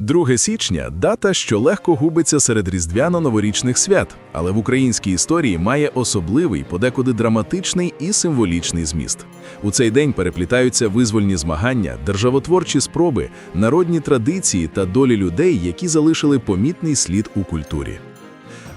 2 січня дата, що легко губиться серед різдвяно-новорічних свят, але в українській історії має особливий, подекуди драматичний і символічний зміст. У цей день переплітаються визвольні змагання, державотворчі спроби, народні традиції та долі людей, які залишили помітний слід у культурі.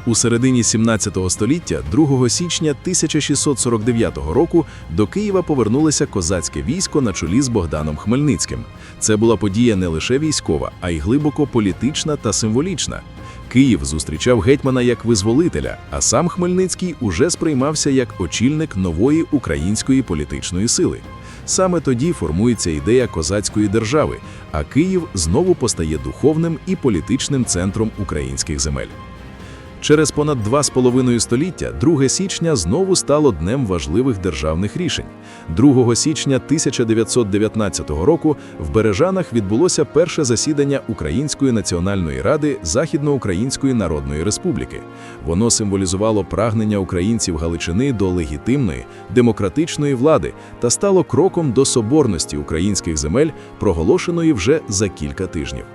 У середині 17 століття, 2 січня 1649 року, до Києва повернулося козацьке військо на чолі з Богданом Хмельницьким. Це була подія не лише військова, а й глибоко політична та символічна. Київ зустрічав гетьмана як визволителя, а сам Хмельницький уже сприймався як очільник нової української політичної сили. Саме тоді формується ідея козацької держави, а Київ знову постає духовним і політичним центром українських земель. Через понад два з половиною століття 2 січня знову стало днем важливих державних рішень. 2 січня 1919 року в Бережанах відбулося перше засідання Української національної ради Західноукраїнської Народної Республіки. Воно символізувало прагнення українців Галичини до легітимної, демократичної влади та стало кроком до соборності українських земель, проголошеної вже за кілька тижнів.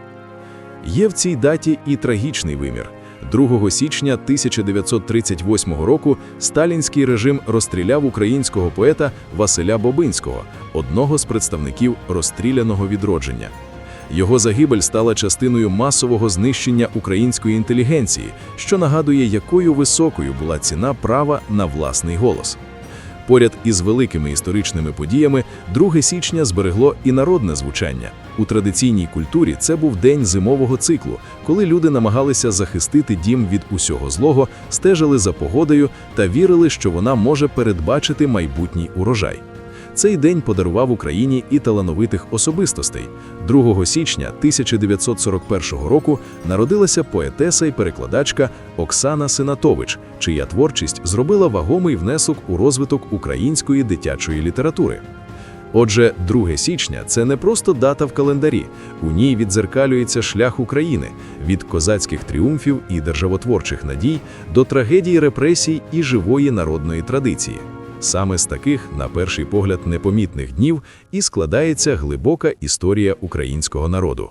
Є в цій даті і трагічний вимір. 2 січня 1938 року сталінський режим розстріляв українського поета Василя Бобинського, одного з представників розстріляного відродження. Його загибель стала частиною масового знищення української інтелігенції, що нагадує, якою високою була ціна права на власний голос. Поряд із великими історичними подіями 2 січня зберегло і народне звучання. У традиційній культурі це був день зимового циклу, коли люди намагалися захистити дім від усього злого, стежили за погодою та вірили, що вона може передбачити майбутній урожай. Цей день подарував Україні і талановитих особистостей. 2 січня 1941 року народилася поетеса і перекладачка Оксана Синатович, чия творчість зробила вагомий внесок у розвиток української дитячої літератури. Отже, 2 січня це не просто дата в календарі, у ній віддзеркалюється шлях України від козацьких тріумфів і державотворчих надій до трагедії репресій і живої народної традиції. Саме з таких, на перший погляд, непомітних днів і складається глибока історія українського народу.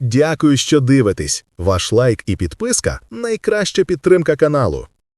Дякую, що дивитесь. Ваш лайк і підписка найкраща підтримка каналу.